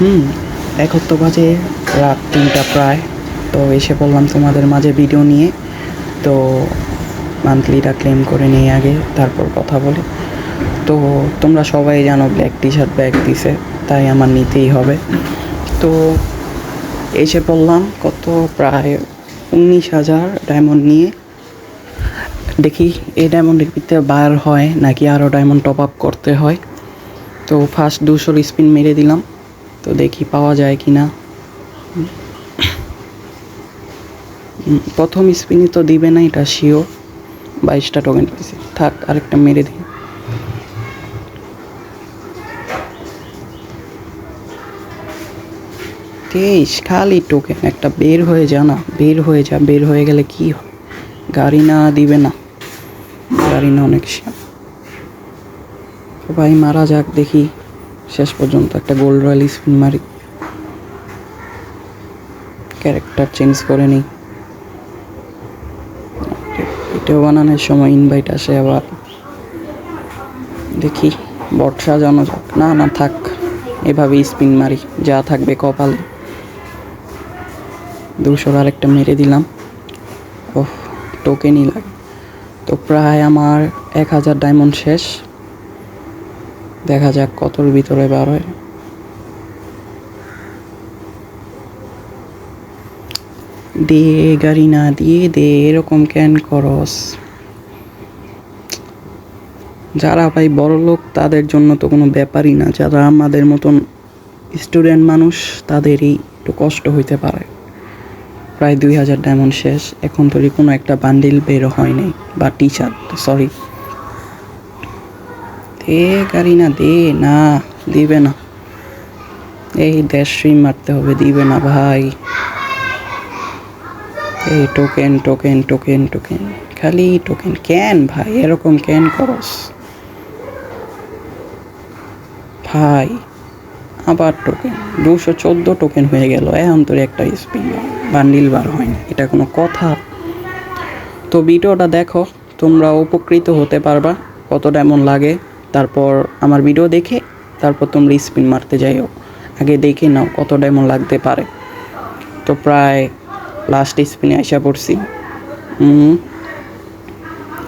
হুম এখন তো বাজে রাত তিনটা প্রায়। তো এসে বললাম তোমাদের মাঝে ভিডিও নিয়ে। তো মান্থলিটা ক্লেম করে নিই আগে, তারপর কথা বলি। তো তোমরা সবাই জানো ব্ল্যাক টি শার্ট ব্যাগ দিছে, তাই আমার নিতেই হবে। তো এসে বললাম কত প্রায় উনিশ হাজার ডায়মন্ড নিয়ে। দেখি এই ডায়মন্ডের ভিতরে বার হয় নাকি আরও ডায়মন্ড টপ আপ করতে হয়। তো ফার্স্ট দুশোর স্পিন মেরে দিলাম। তো দেখি পাওয়া যায় কি না প্রথম স্পিনই তো দিবে না, এটা শিও বাইশটা টোকেন দিয়েছে থাক, আরেকটা মেরে দিই। তেইশ, খালি টোকেন একটা বের হয়ে যা না, বের হয়ে যা, বের হয়ে গেলে কি হয়? গাড়ি না দিবে না। গাড়ি না অনেক ভাই, মারা যাক, দেখি। শেষ পর্যন্ত একটা গোল্ড রয়্যাল স্পিন মারি। ক্যারেক্টার চেঞ্জ করে নিই। এটাও বানানোর সময় ইনভাইট আসে আবার। দেখি, বট সাজানো যাক। না না, থাক। এভাবেই স্পিন মারি, যা থাকবে কপালে। দুশোর আরেকটা মেরে দিলাম। ও টোকেনই লাগে তো প্রায় আমার এক হাজার ডায়মন্ড শেষ। দেখা যাক কতর ভিতরে বার হয়। দে গাড়ি না দিয়ে দে, এরকম ক্যান করস? যারা ভাই বড় লোক, তাদের জন্য তো কোনো ব্যাপারই না। যারা আমাদের মতন স্টুডেন্ট মানুষ, তাদেরই একটু কষ্ট হইতে পারে। প্রায় দুই হাজার ডায়মন্ড শেষ। এখন তৈরি কোনো একটা বান্ডিল বের হয়নি বা টি শার্ট সরি দে গাড়ি না, দে না, দিবে না। এই দেশ স্ট্রিম মারতে হবে, দিবে না ভাই। এই টোকেন টোকেন টোকেন টোকেন খালি টোকেন ক্যান ভাই? এরকম ক্যান করস? ভাই, আবার টোকেন দুশো চোদ্দ টোকেন হয়ে গেল। এখন তোর একটা স্পিন বান্ডিল বার হয়নি। এটা কোনো কথা। তো ভিডিওটা দেখো। তোমরা উপকৃত হতে পারবা। কতটা এমন লাগে। তারপর আমার ভিডিও দেখে তারপর তোমরা স্পিন মারতে যাইও। আগে দেখে নাও কত এমন লাগতে পারে। তো প্রায় লাস্ট স্পিনে আসা পড়ছি।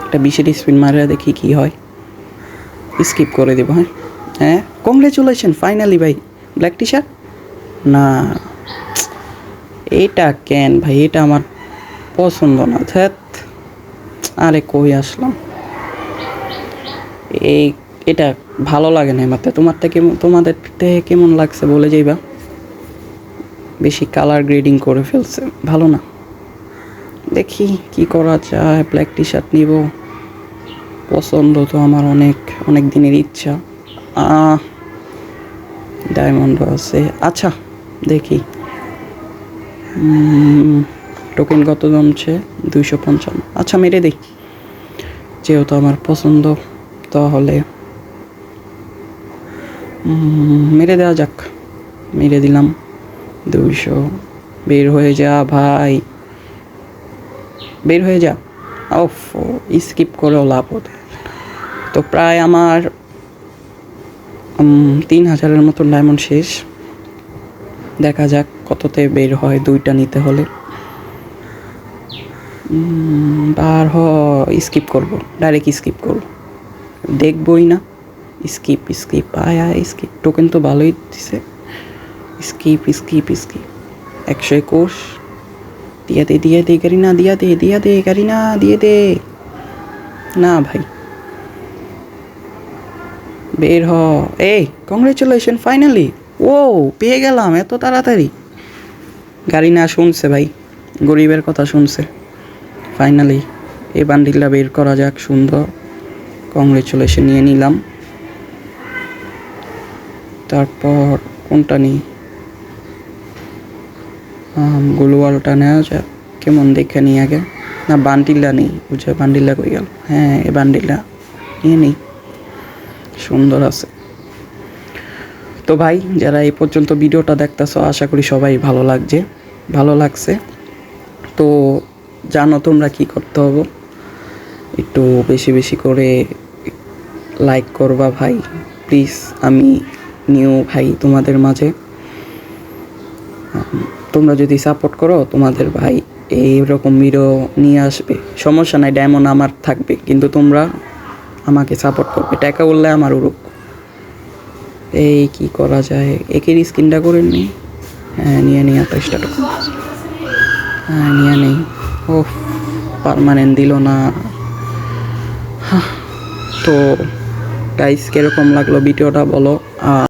একটা বিশের স্পিন মারা দেখি কি হয়। স্কিপ করে দেবো হ্যাঁ? হ্যাঁ? কংগ্রেচুলেশন ফাইনালি ভাই। ব্ল্যাক টি শার্ট না। এটা কেন ভাই? এটা আমার পছন্দ না। ধ্যাত আরে কই আসলাম? এই এটা ভালো লাগে না আমার তোমার থেকে তোমাদের থেকে কেমন লাগছে বলে যাইবা বেশি কালার গ্রেডিং করে ফেলছে। ভালো না। দেখি কি করা যায়। ব্ল্যাক টি শার্ট নিব। পছন্দ তো আমার অনেক অনেক দিনের ইচ্ছা। ডায়মন্ডও আছে। আচ্ছা দেখি। টোকেন কত জমছে? দুইশো পঞ্চান্ন। আচ্ছা মেরে দিই। যেহেতু আমার পছন্দ, তাহলে মেরে দেওয়া যাক। মেরে দিলাম। দুইশো। বের হয়ে যা ভাই। বের হয়ে যা। ওফ স্কিপ করেও লাভ হতে তো প্রায় আমার তিন হাজারের মতন ডায়মন্ড শেষ। দেখা যাক কততে বের হয় দুইটা নিতে হলে। বার হ স্কিপ করব। ডাইরেক্ট স্কিপ করব। দেখবই না। স্কিপ স্কিপ আয় স্কিপ টোকেন তো ভালোই দিছে স্কিপ স্কিপ স্কিপ একশো একুশ দিয়ে দে দিয়ে দে গাড়ি না দিয়া দে দিয়া দে গাড়ি না দিয়ে দে না ভাই বের হ এই কংগ্রেচুলেশন ফাইনালি ও পেয়ে গেলাম এত তাড়াতাড়ি গাড়ি না শুনছে ভাই গরিবের কথা শুনছে ফাইনালি এই বান্ডিলটা বের করা যাক সুন্দর কংগ্রেচুলেশন নিয়ে নিলাম তারপর কোনটা নিই? গ্লোয়ালটা নেওয়া যাক। কেমন দেখে নিই আগে? না বান্ডিলটা নেই, বুঝে? বান্ডিলটা কই গেল? হ্যাঁ এই বান্ডিলটা নিয়ে নিই। সুন্দর আছে। তো ভাই, যারা এই পর্যন্ত ভিডিওটা দেখতেছো, আশা করি সবাই ভালো লাগছে। ভালো লাগছে। তো জানো তোমরা কি করতে হবে? একটু বেশি বেশি করে লাইক করবা ভাই। প্লিজ আমি নিউ ভাই তোমাদের মাঝে। তোমরা যদি সাপোর্ট করো, তোমাদের ভাই এইরকম ভিডিও নিয়ে আসবে। সমস্যা নাই ডায়মন্ড আমার থাকবে, কিন্তু তোমরা আমাকে সাপোর্ট করবে। টাকা উঠলে আমার উড়ুক। এই কি করা যায়? একের স্কিনটা করে নি হ্যাঁ নিয়ে নিই আঠাশটা টাকা। হ্যাঁ নিয়ে নেই। ও পারমানেন্ট দিল না। তো গাইস কীরকম লাগল ভিডিওটা বলো? আর